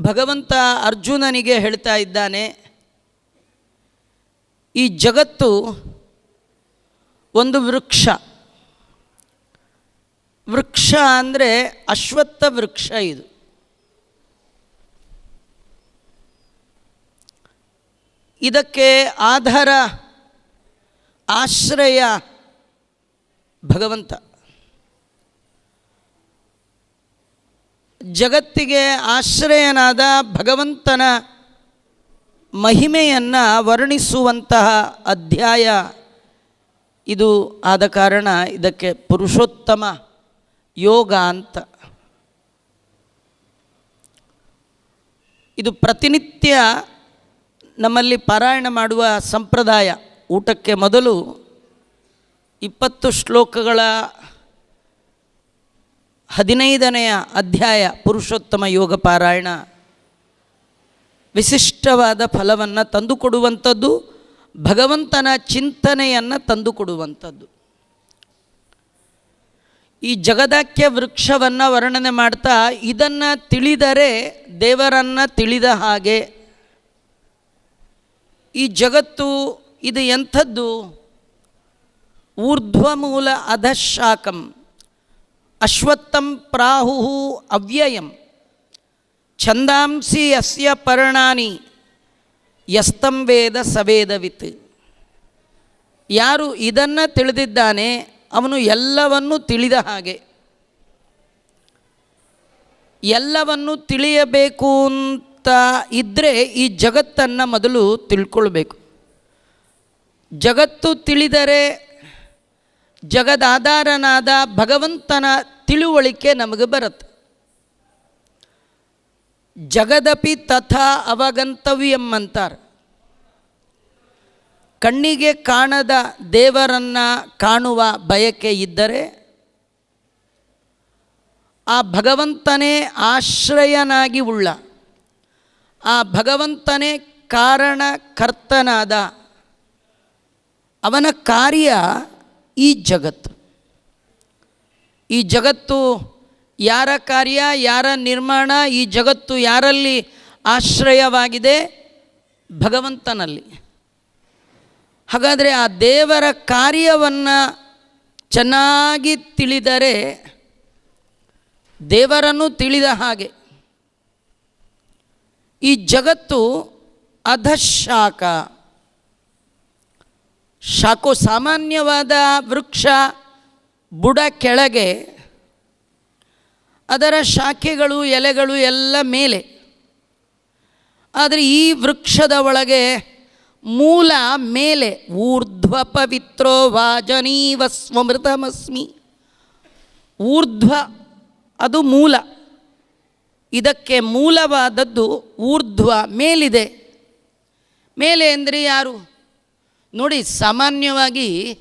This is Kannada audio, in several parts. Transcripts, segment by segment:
ಭಗವಂತ ಅರ್ಜುನನಿಗೆ ಹೇಳ್ತಾ ಇದ್ದಾನೆ, ಈ ಜಗತ್ತು ಒಂದು ವೃಕ್ಷ. ವೃಕ್ಷ ಅಂದರೆ ಅಶ್ವತ್ಥ ವೃಕ್ಷ ಇದು. ಇದಕ್ಕೆ ಆಧಾರ, ಆಶ್ರಯ ಭಗವಂತ. ಜಗತ್ತಿಗೆ ಆಶ್ರಯನಾದ ಭಗವಂತನ ಮಹಿಮೆಯನ್ನು ವರ್ಣಿಸುವಂತಹ ಅಧ್ಯಾಯ ಇದು ಆದ ಕಾರಣ ಇದಕ್ಕೆ ಪುರುಷೋತ್ತಮ ಯೋಗ ಅಂತ. ಇದು ಪ್ರತಿನಿತ್ಯ ನಮ್ಮಲ್ಲಿ ಪಾರಾಯಣ ಮಾಡುವ ಸಂಪ್ರದಾಯ. ಊಟಕ್ಕೆ ಮೊದಲು ಇಪ್ಪತ್ತು ಶ್ಲೋಕಗಳ ಹದಿನೈದನೆಯ ಅಧ್ಯಾಯ ಪುರುಷೋತ್ತಮ ಯೋಗ ಪಾರಾಯಣ. ವಿಶಿಷ್ಟವಾದ ಫಲವನ್ನು ತಂದುಕೊಡುವಂಥದ್ದು, ಭಗವಂತನ ಚಿಂತನೆಯನ್ನು ತಂದುಕೊಡುವಂಥದ್ದು. ಈ ಜಗದಾಖ್ಯ ವೃಕ್ಷವನ್ನು ವರ್ಣನೆ ಮಾಡ್ತಾ ಇದನ್ನು ತಿಳಿದರೆ ದೇವರನ್ನು ತಿಳಿದ ಹಾಗೆ ಈ ಜಗತ್ತು ಇದು ಎಂಥದ್ದು? ಊರ್ಧ್ವಮೂಲ ಅಧಶಾಕಂ. ಅಶ್ವತ್ಥಂ ಪ್ರಾಹು ಅವ್ಯಯಂ. ಛಂದಾಂಸಿ ಯಸ್ಯ ಪರ್ಣಾನಿ. ಯಸ್ತಂ ವೇದ ಸವೇದವಿತ್. ಯಾರು ಇದನ್ನು ತಿಳಿದಿದ್ದಾನೆ, ಅವನು ಎಲ್ಲವನ್ನೂ ತಿಳಿದ ಹಾಗೆ. ಎಲ್ಲವನ್ನು ತಿಳಿಯಬೇಕು ಅಂತ ಇದ್ದರೆ ಈ ಜಗತ್ತನ್ನು ಮೊದಲು ತಿಳ್ಕೊಳ್ಬೇಕು. ಜಗತ್ತು ತಿಳಿದರೆ ಜಗದಾಧಾರನಾದ ಭಗವಂತನ ತಿಳುವಳಿಕೆ ನಮಗೆ ಬರುತ್ತೆ. ಜಗದಪಿ ತಥಾ ಅವಗಂತವ್ಯಂ ಅಂತಾರೆ ಕಣ್ಣಿಗೆ ಕಾಣದ ದೇವರನ್ನು ಕಾಣುವ ಬಯಕೆ ಇದ್ದರೆ, ಆ ಭಗವಂತನೇ ಆಶ್ರಯನಾಗಿ ಉಳ್ಳ, ಆ ಭಗವಂತನೇ ಕಾರಣಕರ್ತನಾದ ಅವನ ಕಾರ್ಯ ಈ ಜಗತ್ತು. ಈ ಜಗತ್ತು ಯಾರ ಕಾರ್ಯ, ಯಾರ ನಿರ್ಮಾಣ, ಈ ಜಗತ್ತು ಯಾರಲ್ಲಿ ಆಶ್ರಯವಾಗಿದೆ? ಭಗವಂತನಲ್ಲಿ. ಹಾಗಾದರೆ ಆ ದೇವರ ಕಾರ್ಯವನ್ನು ಚೆನ್ನಾಗಿ ತಿಳಿದರೆ, ದೇವರನ್ನು ತಿಳಿದ ಹಾಗೆ, ಈ ಜಗತ್ತು ಅಧಶಾಖ ಶಾಖೋ ಸಾಮಾನ್ಯವಾದ ವೃಕ್ಷ ಬುಡ ಕೆಳಗೆ ಅದರ ಶಾಖೆಗಳು, ಎಲೆಗಳು ಎಲ್ಲ ಮೇಲೆ. ಆದರೆ ಈ ವೃಕ್ಷದ ಒಳಗೆ ಮೂಲ ಮೇಲೆ ಊರ್ಧ್ವ ಪವಿತ್ರೋ ವಾಜನೀವ ಸ್ವಮೃತಮಸ್ಮಿ. ಊರ್ಧ್ವ ಅದು ಮೂಲ. ಇದಕ್ಕೆ ಮೂಲವಾದದ್ದು ಊರ್ಧ್ವ ಮೇಲಿದೆ. ಮೇಲೆ ಅಂದರೆ ಯಾರು? ನೋಡಿ, ಸಾಮಾನ್ಯವಾಗಿ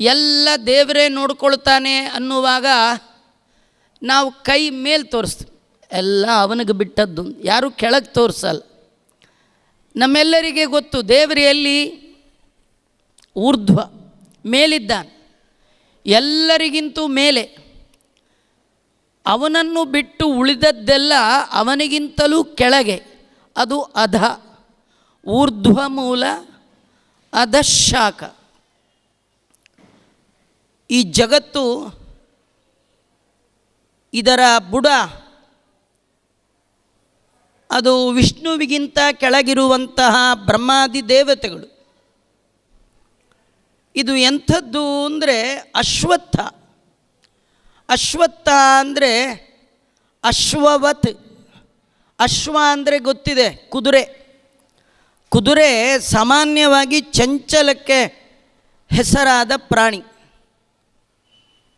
ಎಲ್ಲ ದೇವರೇ ನೋಡ್ಕೊಳ್ತಾನೆ ಅನ್ನುವಾಗ ನಾವು ಕೈ ಮೇಲೆ ತೋರಿಸ್ತೀವಿ. ಎಲ್ಲ ಅವನಿಗೆ ಬಿಟ್ಟದ್ದು. ಯಾರೂ ಕೆಳಗೆ ತೋರಿಸಲ್ಲ. ನಮ್ಮೆಲ್ಲರಿಗೆ ಗೊತ್ತು ದೇವರು ಎಲ್ಲಿ ಊರ್ಧ್ವ, ಮೇಲಿದ್ದಾನೆ. ಎಲ್ಲರಿಗಿಂತೂ ಮೇಲೆ. ಅವನನ್ನು ಬಿಟ್ಟು ಉಳಿದದ್ದೆಲ್ಲ ಅವನಿಗಿಂತಲೂ ಕೆಳಗೆ. ಅದು ಅಧ, ಊರ್ಧ್ವ ಮೂಲ ಅಧಶಾಖ ಈ ಜಗತ್ತು ಇದರ ಬುಡ, ಅದು ವಿಷ್ಣುವಿಗಿಂತ ಕೆಳಗಿರುವಂತಹ ಬ್ರಹ್ಮಾದಿ ದೇವತೆಗಳು. ಇದು ಎಂಥದ್ದು ಅಂದರೆ ಅಶ್ವತ್ಥ. ಅಶ್ವತ್ಥ ಅಂದರೆ ಅಶ್ವವತ್. ಅಶ್ವ ಅಂದರೆ ಗೊತ್ತಿದೆ, ಕುದುರೆ. ಕುದುರೆ ಸಾಮಾನ್ಯವಾಗಿ ಚಂಚಲಕ್ಕೆ ಹೆಸರಾದ ಪ್ರಾಣಿ.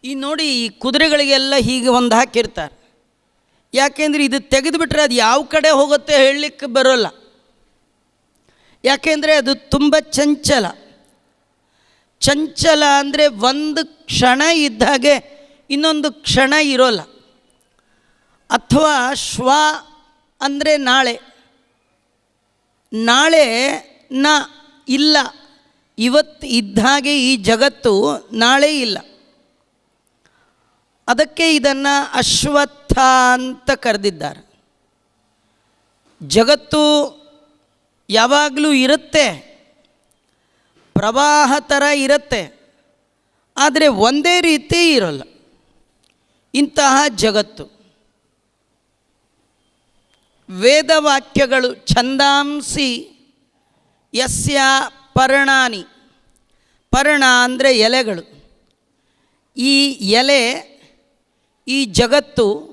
ಈ ನೋಡಿ ಈ ಕುದುರೆಗಳಿಗೆಲ್ಲ ಹೀಗೆ ಒಂದು ಹಾಕಿರ್ತಾರೆ. ಯಾಕೆಂದರೆ ಇದು ತೆಗೆದುಬಿಟ್ರೆ ಅದು ಯಾವ ಕಡೆ ಹೋಗುತ್ತೆ ಹೇಳಲಿಕ್ಕೆ ಬರೋಲ್ಲ. ಯಾಕೆಂದರೆ ಅದು ತುಂಬ ಚಂಚಲ. ಚಂಚಲ ಅಂದರೆ ಒಂದು ಕ್ಷಣ ಇದ್ದಾಗೆ ಇನ್ನೊಂದು ಕ್ಷಣ ಇರೋಲ್ಲ. ಅಥವಾ ಶ್ವ ಅಂದರೆ ನಾಳೆ. ನಾಳೆ ನ ಇಲ್ಲ. ಇವತ್ತು ಇದ್ದಾಗೆ ಈ ಜಗತ್ತು ನಾಳೆ ಇಲ್ಲ. ಅದಕ್ಕೆ ಇದನ್ನು ಅಶ್ವತ್ಥ ಅಂತ ಕರೆದಿದ್ದಾರೆ. ಜಗತ್ತು ಯಾವಾಗಲೂ ಇರುತ್ತೆ. ಪ್ರವಾಹ ಥರ ಇರುತ್ತೆ. ಆದರೆ ಒಂದೇ ರೀತಿ ಇರಲ್ಲ. ಇಂತಹ ಜಗತ್ತು. ವೇದವಾಕ್ಯಗಳು ಛಂದಾಂಸಿ ಯಸ್ಯ ಪರ್ಣಾನಿ. ಪರ್ಣ ಅಂದರೆ ಎಲೆಗಳು. ಈ ಎಲೆ, ಈ ಜಗತ್ತು,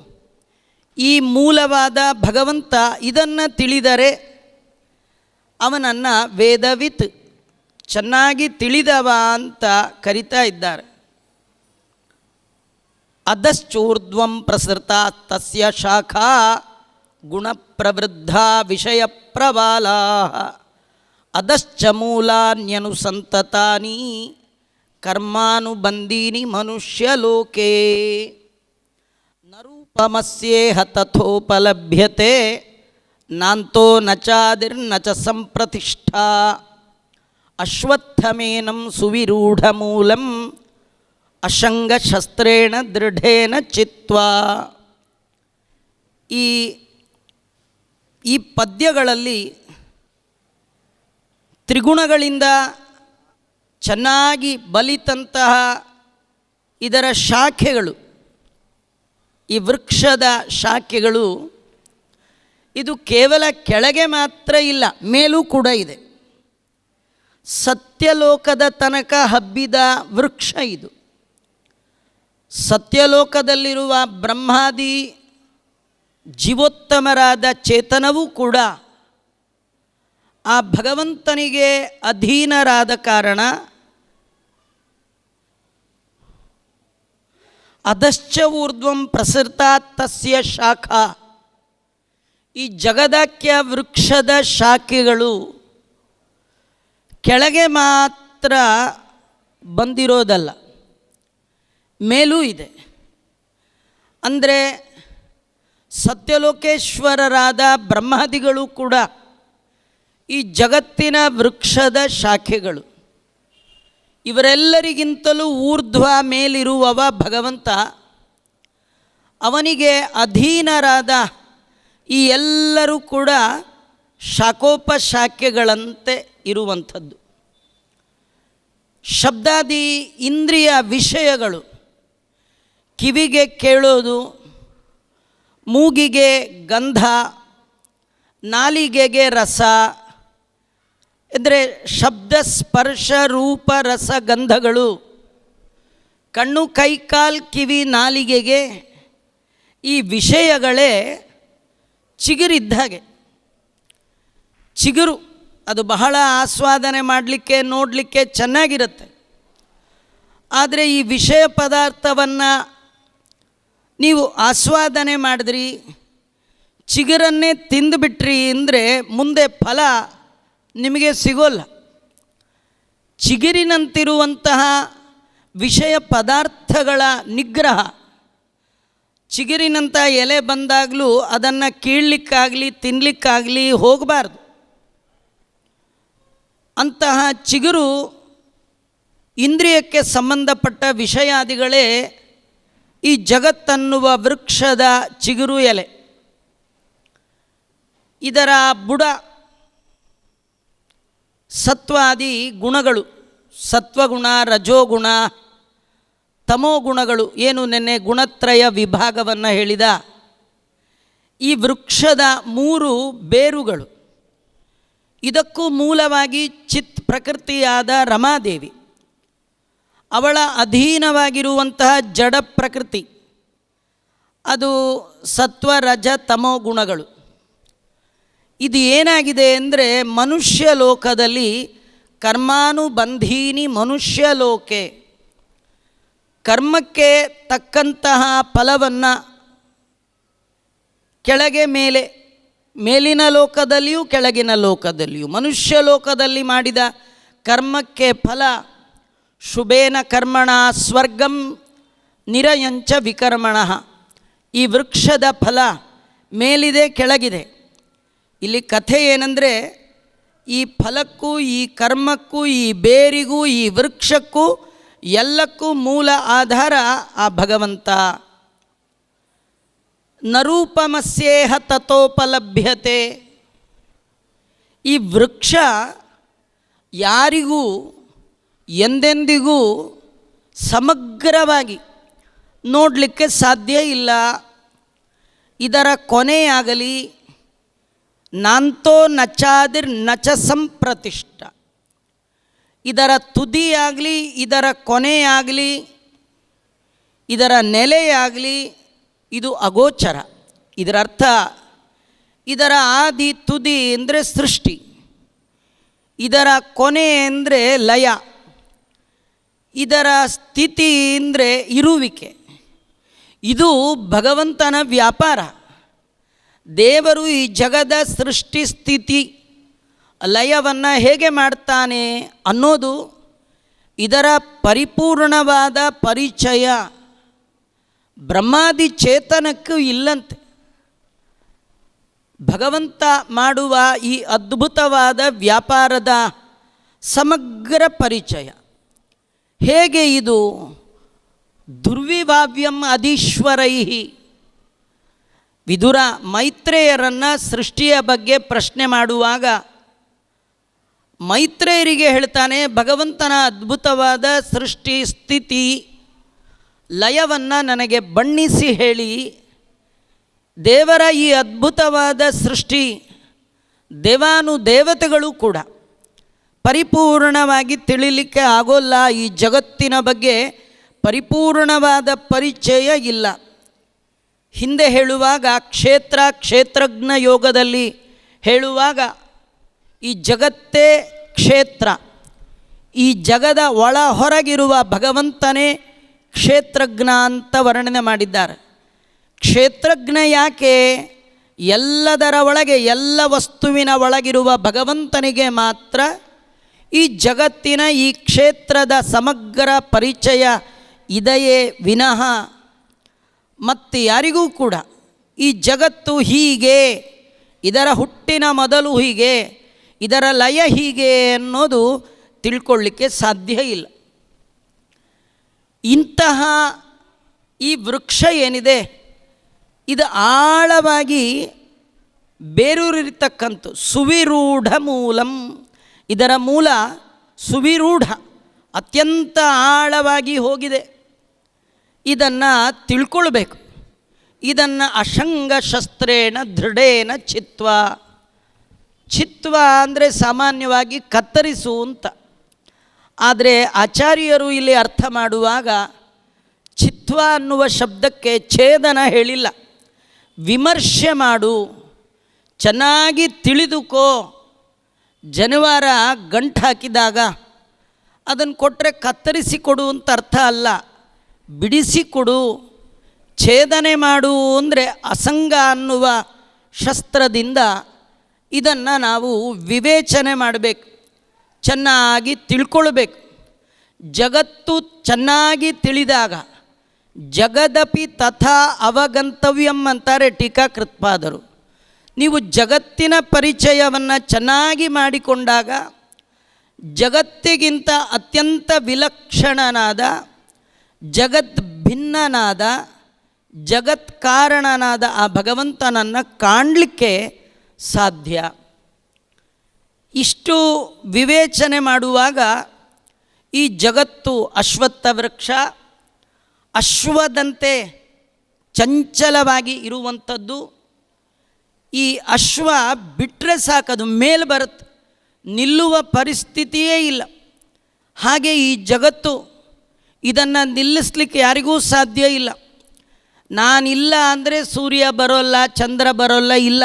ಈ ಮೂಲವಾದ ಭಗವಂತ ಇದನ್ನು ತಿಳಿದರೆ ಅವನನ್ನು ವೇದವಿತ್ ಚೆನ್ನಾಗಿ ತಿಳಿದವ ಅಂತ ಕರಿತಾ ಇದ್ದಾರೆ. ಅಧಶ್ಚೂರ್ಧ್ವಂ ಪ್ರಸೃತ ತಸ್ಯ ಶಾಖಾ ಗುಣಪ್ರವೃದ್ಧ ವಿಷಯ ಪ್ರಬಾಲಾ ಅಧಶ್ಚ ಮೂಲಾನ್ಯನುಸಂತತಾನಿ ಕರ್ಮಾನುಬಂಧೀನಿ ಮನುಷ್ಯಲೋಕೆ ನರೂಪಮಸ್ಯೇಹ ತಥೋಪಲಭ್ಯತೆ ನಾಂತೋ ನ ಚಾದಿರ್ನ ಚ ಸಂಪ್ರತಿಷ್ಠಾ ಅಶ್ವತ್ಥಮೇನಂ ಸುವಿರೂಢಮೂಲಂ ಅಶಂಗಶಸ್ತ್ರೇಣ ದೃಢೇನ ಚಿತ್ವಾ ಈ ಪದ್ಯಗಳಲ್ಲಿ ತ್ರಿಗುಣಗಳಿಂದ ಚೆನ್ನಾಗಿ ಬಲಿತಂತಹ ಇದರ ಶಾಖೆಗಳು, ಈ ವೃಕ್ಷದ ಶಾಖೆಗಳು, ಇದು ಕೇವಲ ಕೆಳಗೆ ಮಾತ್ರ ಇಲ್ಲ, ಮೇಲೂ ಕೂಡ ಇದೆ. ಸತ್ಯಲೋಕದ ತನಕ ಹಬ್ಬಿದ ವೃಕ್ಷ ಇದು. ಸತ್ಯಲೋಕದಲ್ಲಿರುವ ಬ್ರಹ್ಮಾದಿ ಜೀವೋತ್ತಮರಾದ ಚೇತನವೂ ಕೂಡ ಆ ಭಗವಂತನಿಗೆ ಅಧೀನರಾದ ಕಾರಣ ಅಧಶ್ಚ ಊರ್ಧ್ವಂ ಪ್ರಸೃತ ತಸ್ಯ ಶಾಖ. ಈ ಜಗದಾಕ್ಯ ವೃಕ್ಷದ ಶಾಖೆಗಳು ಕೆಳಗೆ ಮಾತ್ರ ಬಂದಿರೋದಲ್ಲ, ಮೇಲೂ ಇದೆ. ಅಂದರೆ ಸತ್ಯಲೋಕೇಶ್ವರರಾದ ಬ್ರಹ್ಮಾದಿಗಳು ಕೂಡ ಈ ಜಗತ್ತಿನ ವೃಕ್ಷದ ಶಾಖೆಗಳು. ಇವರೆಲ್ಲರಿಗಿಂತಲೂ ಊರ್ಧ್ವ ಮೇಲಿರುವವ ಭಗವಂತ. ಅವನಿಗೆ ಅಧೀನರಾದ ಈ ಎಲ್ಲರೂ ಕೂಡ ಶಾಖೋಪಶಾಖೆಗಳಂತೆ ಇರುವಂಥದ್ದು. ಶಬ್ದಾದಿ ಇಂದ್ರಿಯ ವಿಷಯಗಳು ಕಿವಿಗೆ ಕೇಳೋದು ಮೂಗಿಗೆ ಗಂಧ, ನಾಲಿಗೆಗೆ ರಸ ಅಂದರೆ ಶಬ್ದ ಸ್ಪರ್ಶ ರೂಪ ರಸ ಗಂಧಗಳು. ಕಣ್ಣು, ಕೈ, ಕಾಲು, ಕಿವಿ, ನಾಲಿಗೆಗೆ ಈ ವಿಷಯಗಳೇ ಚಿಗುರಿದ್ದ ಹಾಗೆ. ಚಿಗುರು, ಅದು ಬಹಳ ಆಸ್ವಾದನೆ ಮಾಡಲಿಕ್ಕೆ, ನೋಡಲಿಕ್ಕೆ ಚೆನ್ನಾಗಿರುತ್ತೆ. ಆದರೆ ಈ ವಿಷಯ ಪದಾರ್ಥವನ್ನು ನೀವು ಆಸ್ವಾದನೆ ಮಾಡಿದ್ರಿ, ಚಿಗುರನ್ನೇ ತಿಂದುಬಿಟ್ರಿ ಅಂದರೆ ಮುಂದೆ ಫಲ ನಿಮಗೆ ಸಿಗೋಲ್ಲ. ಚಿಗುರಿನಂತಿರುವಂತಹ ವಿಷಯ ಪದಾರ್ಥಗಳ ನಿಗ್ರಹ. ಚಿಗುರಿನಂಥ ಎಲೆ ಬಂದಾಗಲೂ ಅದನ್ನು ಕೀಳಲಿಕ್ಕಾಗಲಿ ತಿನ್ನಲಿಕ್ಕಾಗಲಿ ಹೋಗಬಾರ್ದು. ಅಂತಹ ಚಿಗುರು ಇಂದ್ರಿಯಕ್ಕೆ ಸಂಬಂಧಪಟ್ಟ ವಿಷಯಾದಿಗಳೇ ಈ ಜಗತ್ತನ್ನುವ ವೃಕ್ಷದ ಚಿಗುರು ಎಲೆ. ಇದರ ಬುಡ ಸತ್ವಾದಿ ಗುಣಗಳು. ಸತ್ವಗುಣ, ರಜೋಗುಣ, ತಮೋಗುಣಗಳು ಏನು ನೆನ್ನೆ ಗುಣತ್ರಯ ವಿಭಾಗವನ್ನು ಹೇಳಿದ. ಈ ವೃಕ್ಷದ ಮೂರು ಬೇರುಗಳು. ಇದಕ್ಕೂ ಮೂಲವಾಗಿ ಚಿತ್ ಪ್ರಕೃತಿಯಾದ ರಮಾದೇವಿ. ಅವಳ ಅಧೀನವಾಗಿರುವಂತಹ ಜಡ ಪ್ರಕೃತಿ. ಅದು ಸತ್ವ, ರಜ, ತಮೋ ಗುಣಗಳು. ಇದು ಏನಾಗಿದೆ ಅಂದರೆ ಮನುಷ್ಯ ಲೋಕದಲ್ಲಿ ಕರ್ಮಾನುಬಂಧೀನಿ ಮನುಷ್ಯ ಲೋಕೆ. ಕರ್ಮಕ್ಕೆ ತಕ್ಕಂತಹ ಫಲವನ್ನು ಕೆಳಗೆ ಮೇಲೆ, ಮೇಲಿನ ಲೋಕದಲ್ಲಿಯೂ ಕೆಳಗಿನ ಲೋಕದಲ್ಲಿಯೂ, ಮನುಷ್ಯ ಲೋಕದಲ್ಲಿ ಮಾಡಿದ ಕರ್ಮಕ್ಕೆ ಫಲ ಶುಭೇನ ಕರ್ಮಣ ಸ್ವರ್ಗಂ ನಿರಯಂಚ ವಿಕರ್ಮಣ ಈ ವೃಕ್ಷದ ಫಲ ಮೇಲಿದೆ, ಕೆಳಗಿದೆ. ಇಲ್ಲಿ ಕಥೆ ಏನಂದರೆ, ಈ ಫಲಕ್ಕೂ, ಈ ಕರ್ಮಕ್ಕೂ, ಈ ಬೇರಿಗೂ, ಈ ವೃಕ್ಷಕ್ಕೂ ಎಲ್ಲಕ್ಕೂ ಮೂಲ ಆಧಾರ ಆ ಭಗವಂತ. ನರೂಪಮಸ್ಯೇಹ ತಥೋಪಲಭ್ಯತೆ ಈ ವೃಕ್ಷ ಯಾರಿಗೂ ಎಂದೆಂದಿಗೂ ಸಮಗ್ರವಾಗಿ ನೋಡಲಿಕ್ಕೆ ಸಾಧ್ಯ ಇಲ್ಲ. ಇದರ ಕೊನೆಯಾಗಲಿ, ನಾಂತೋ ನಚಾದಿರ್ ನಚ ಸಂಪ್ರತಿಷ್ಠ. ಇದರ ತುದಿಯಾಗಲಿ, ಇದರ ಕೊನೆಯಾಗಲಿ, ಇದರ ನೆಲೆಯಾಗಲಿ, ಇದು ಅಗೋಚರ. ಇದರ ಅರ್ಥ ಇದರ ಆದಿ ತುದಿ ಅಂದರೆ ಸೃಷ್ಟಿ. ಇದರ ಕೊನೆ ಅಂದರೆ ಲಯ. ಇದರ ಸ್ಥಿತಿ ಅಂದರೆ ಇರುವಿಕೆ. ಇದು ಭಗವಂತನ ವ್ಯಾಪಾರ. ದೇವರು ಈ ಜಗದ ಸೃಷ್ಟಿ ಸ್ಥಿತಿ, ಲಯವನ್ನು ಹೇಗೆ ಮಾಡ್ತಾನೆ ಅನ್ನೋದು ಇದರ ಪರಿಪೂರ್ಣವಾದ ಪರಿಚಯ. ಬ್ರಹ್ಮಾದಿ ಚೇತನಕ್ಕೂ ಇಲ್ಲಂತೆ. ಭಗವಂತ ಮಾಡುವ ಈ ಅದ್ಭುತವಾದ ವ್ಯಾಪಾರದ ಸಮಗ್ರ ಪರಿಚಯ. ಹೇಗೆ ಇದು? ದುರ್ವಿಭಾವ್ಯಂ ಅಧೀಶ್ವರೈಹಿ. ವಿದುರ ಮೈತ್ರೇಯರನ್ನು ಸೃಷ್ಟಿಯ ಬಗ್ಗೆ ಪ್ರಶ್ನೆ ಮಾಡುವಾಗ ಮೈತ್ರೇಯರಿಗೆ ಹೇಳ್ತಾನೆ, ಭಗವಂತನ ಅದ್ಭುತವಾದ ಸೃಷ್ಟಿ ಸ್ಥಿತಿ ಲಯವನ್ನು ನನಗೆ ಬಣ್ಣಿಸಿ ಹೇಳಿ. ದೇವರ ಈ ಅದ್ಭುತವಾದ ಸೃಷ್ಟಿ ದೇವಾನು ದೇವತೆಗಳು ಕೂಡ. ಪರಿಪೂರ್ಣವಾಗಿ ತಿಳಿಲಿಕ್ಕೆ ಆಗೋಲ್ಲ. ಈ ಜಗತ್ತಿನ ಬಗ್ಗೆ ಪರಿಪೂರ್ಣವಾದ ಪರಿಚಯ ಇಲ್ಲ. ಹಿಂದೆ ಹೇಳುವಾಗ ಕ್ಷೇತ್ರ ಕ್ಷೇತ್ರಜ್ಞ ಯೋಗದಲ್ಲಿ ಹೇಳುವಾಗ ಈ ಜಗತ್ತೇ ಕ್ಷೇತ್ರ. ಈ ಜಗದ ಒಳ ಹೊರಗಿರುವ ಭಗವಂತನೇ ಕ್ಷೇತ್ರಜ್ಞ ಅಂತ ವರ್ಣನೆ ಮಾಡಿದ್ದಾರೆ. ಕ್ಷೇತ್ರಜ್ಞ ಯಾಕೆ? ಎಲ್ಲದರ ಒಳಗೆ ಎಲ್ಲ ವಸ್ತುವಿನ ಒಳಗಿರುವ ಭಗವಂತನಿಗೆ ಮಾತ್ರ ಈ ಜಗತ್ತಿನ ಈ ಕ್ಷೇತ್ರದ ಸಮಗ್ರ ಪರಿಚಯ ಇದೆಯೇ ವಿನಃ ಮತ್ತು ಯಾರಿಗೂ ಕೂಡ ಈ ಜಗತ್ತು ಹೀಗೆ, ಇದರ ಹುಟ್ಟಿನ ಮೊದಲು ಹೀಗೆ, ಇದರ ಲಯ ಹೀಗೆ ಅನ್ನೋದು ತಿಳ್ಕೊಳ್ಳಿಕ್ಕೆ ಸಾಧ್ಯ ಇಲ್ಲ. ಇಂತಹ ಈ ವೃಕ್ಷ ಏನಿದೆ, ಇದು ಆಳವಾಗಿ ಬೇರೂರಿರ್ತಕ್ಕಂಥ ಸುವಿರೂಢ ಮೂಲಂ. ಇದರ ಮೂಲ ಸುವಿರೂಢ, ಅತ್ಯಂತ ಆಳವಾಗಿ ಹೋಗಿದೆ. ಇದನ್ನು ತಿಳ್ಕೊಳ್ಬೇಕು. ಇದನ್ನು ಅಶಂಗ ಶಸ್ತ್ರೇಣ ದೃಢೇನ ಚಿತ್ವ. ಚಿತ್ವ ಅಂದರೆ ಸಾಮಾನ್ಯವಾಗಿ ಕತ್ತರಿಸು ಅಂತ. ಆದರೆ ಆಚಾರ್ಯರು ಇಲ್ಲಿ ಅರ್ಥ ಮಾಡುವಾಗ ಚಿತ್ವ ಅನ್ನುವ ಶಬ್ದಕ್ಕೆ ಛೇದನ ಹೇಳಿಲ್ಲ. ವಿಮರ್ಶೆ ಮಾಡು, ಚೆನ್ನಾಗಿ ತಿಳಿದುಕೋ ಜನವಾರ ಗಂಟು ಹಾಕಿದಾಗ ಅದನ್ನು ಕೊಟ್ಟರೆ ಕತ್ತರಿಸಿ ಕೊಡು ಅಂತ ಅರ್ಥ ಅಲ್ಲ. ಬಿಡಿಸಿ ಕೊಡು, ಛೇದನೆ ಮಾಡು ಅಂದರೆ ಅಸಂಗ ಅನ್ನುವ ಶಸ್ತ್ರದಿಂದ ಇದನ್ನು ನಾವು ವಿವೇಚನೆ ಮಾಡಬೇಕು, ಚೆನ್ನಾಗಿ ತಿಳ್ಕೊಳ್ಬೇಕು. ಜಗತ್ತು ಚೆನ್ನಾಗಿ ತಿಳಿದಾಗ ಜಗದಪಿ ತಥಾ ಅವಗಂತವ್ಯಂ ಅಂತಾರೆ ಟೀಕಾಕೃತ್ಪಾದರು. ನೀವು ಜಗತ್ತಿನ ಪರಿಚಯವನ್ನು ಚೆನ್ನಾಗಿ ಮಾಡಿಕೊಂಡಾಗ, ಜಗತ್ತಿಗಿಂತ ಅತ್ಯಂತ ವಿಲಕ್ಷಣನಾದ, ಜಗತ್ ಭಿನ್ನನಾದ, ಜಗತ್ ಕಾರಣನಾದ ಆ ಭಗವಂತನನ್ನು ಕಾಣಲಿಕ್ಕೆ ಸಾಧ್ಯ. ಇಷ್ಟು ವಿವೇಚನೆ ಮಾಡುವಾಗ ಈ ಜಗತ್ತು ಅಶ್ವತ್ಥ ವೃಕ್ಷ ಅಶ್ವದಂತೆ ಚಂಚಲವಾಗಿ ಇರುವಂಥದ್ದು ಈ ಅಶ್ವ ಬಿಟ್ಟರೆ ಸಾಕದು ಮೇಲೆ ಬರುತ್ತೆ. ನಿಲ್ಲುವ ಪರಿಸ್ಥಿತಿಯೇ ಇಲ್ಲ. ಹಾಗೆ ಈ ಜಗತ್ತು, ಇದನ್ನು ನಿಲ್ಲಿಸ್ಲಿಕ್ಕೆ ಯಾರಿಗೂ ಸಾಧ್ಯ ಇಲ್ಲ. ನಾನಿಲ್ಲ ಅಂದರೆ ಸೂರ್ಯ ಬರೋಲ್ಲ, ಚಂದ್ರ ಬರೋಲ್ಲ, ಇಲ್ಲ.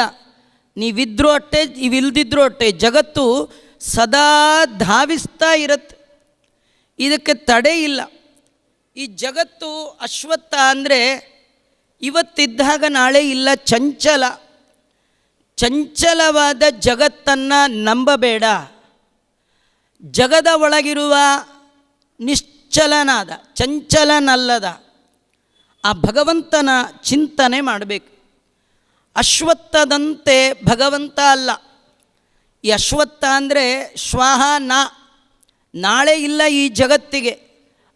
ನೀವಿದ್ರೂ ಅಟ್ಟೆ ಇವಿಲ್ದಿದ್ರೂ ಅಟ್ಟೆ ಜಗತ್ತು ಸದಾ ಧಾವಿಸ್ತಾ ಇರುತ್ತೆ. ಇದಕ್ಕೆ ತಡೆ ಇಲ್ಲ. ಈ ಜಗತ್ತು ಅಶ್ವತ್ಥ ಅಂದರೆ ಇವತ್ತಿದ್ದಾಗ ನಾಳೆ ಇಲ್ಲ, ಚಂಚಲ. ಚಂಚಲವಾದ ಜಗತ್ತನ್ನು ನಂಬಬೇಡ. ಜಗದ ಒಳಗಿರುವ ನಿಶ್ಚಲನಾದ, ಚಂಚಲನಲ್ಲದ ಆ ಭಗವಂತನ ಚಿಂತನೆ ಮಾಡಬೇಕು. ಅಶ್ವತ್ಥದಂತೆ ಭಗವಂತ ಅಲ್ಲ. ಈ ಅಶ್ವತ್ಥ ಅಂದರೆ ಶ್ವಾಹ, ನಾ. ನಾಳೆ ಇಲ್ಲ ಈ ಜಗತ್ತಿಗೆ.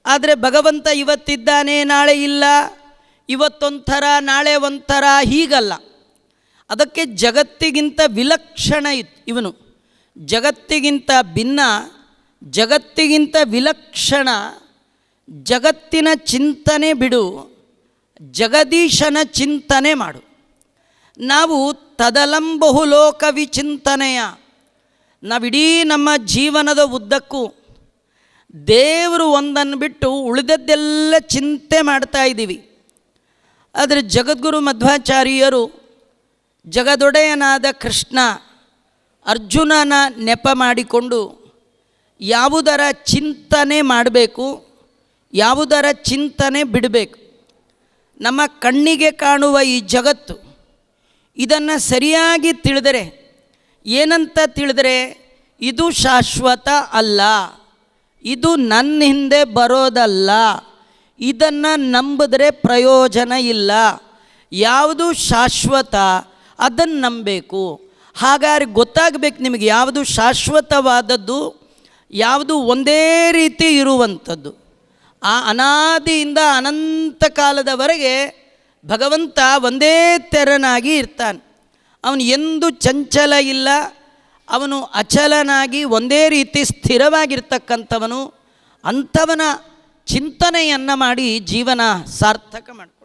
ಆದರೆ ಭಗವಂತ ಇವತ್ತಿದ್ದಾನೆ, ನಾಳೆ ಇಲ್ಲ. ಇವತ್ತೊಂಥರ, ನಾಳೆ ಒಂಥರ ಹೀಗಲ್ಲ. ಅದಕ್ಕೆ ಜಗತ್ತಿಗಿಂತ ವಿಲಕ್ಷಣ ಇತ್ತು ಇವನು. ಜಗತ್ತಿಗಿಂತ ಭಿನ್ನ, ಜಗತ್ತಿಗಿಂತ ವಿಲಕ್ಷಣ, ಜಗತ್ತಿನ ಚಿಂತನೆ ಬಿಡು, ಜಗದೀಶನ ಚಿಂತನೆ ಮಾಡು. ನಾವು ತದಲಂಬಹು ಲೋಕ ವಿಚಿಂತನೆಯ, ನಾವಿಡೀ ನಮ್ಮ ಜೀವನದ ಉದ್ದಕ್ಕೂ ದೇವರು ಒಂದನ್ನು ಬಿಟ್ಟು ಉಳಿದದ್ದೆಲ್ಲ ಚಿಂತೆ ಮಾಡ್ತಾ ಇದ್ದೀವಿ. ಆದರೆ ಜಗದ್ಗುರು ಮಧ್ವಾಚಾರ್ಯರು ಜಗದೊಡೆಯನಾದ ಕೃಷ್ಣ ಅರ್ಜುನನ ನೆಪ ಮಾಡಿಕೊಂಡು ಯಾವುದರ ಚಿಂತನೆ ಮಾಡಬೇಕು, ಯಾವುದರ ಚಿಂತನೆ ಬಿಡಬೇಕು. ನಮ್ಮ ಕಣ್ಣಿಗೆ ಕಾಣುವ ಈ ಜಗತ್ತು ಇದನ್ನು ಸರಿಯಾಗಿ ತಿಳಿದರೆ ಏನಂತ ತಿಳಿದರೆ ಇದು ಶಾಶ್ವತ ಅಲ್ಲ, ಇದು ನನ್ನ ಹಿಂದೆ ಬರೋದಲ್ಲ, ಇದನ್ನು ನಂಬಿದ್ರೆ ಪ್ರಯೋಜನ ಇಲ್ಲ. ಯಾವುದು ಶಾಶ್ವತ ಅದನ್ನು ನಂಬಬೇಕು ಹಾಗಾದ್ರೆ ಗೊತ್ತಾಗಬೇಕು ನಿಮಗೆ ಯಾವುದು ಶಾಶ್ವತವಾದದ್ದು, ಯಾವುದು ಒಂದೇ ರೀತಿ ಇರುವಂಥದ್ದು. ಆ ಅನಾದಿಯಿಂದ ಅನಂತ ಕಾಲದವರೆಗೆ ಭಗವಂತ ಒಂದೇ ತೆರನಾಗಿ ಇರ್ತಾನೆ. ಅವನು ಎಂದು ಚಂಚಲ ಇಲ್ಲ, ಅವನು ಅಚಲನಾಗಿ ಒಂದೇ ರೀತಿ ಸ್ಥಿರವಾಗಿರ್ತಕ್ಕಂಥವನು. ಅಂಥವನ ಚಿಂತನೆಯನ್ನು ಮಾಡಿ ಜೀವನ ಸಾರ್ಥಕ ಮಾಡ್ತಾನೆ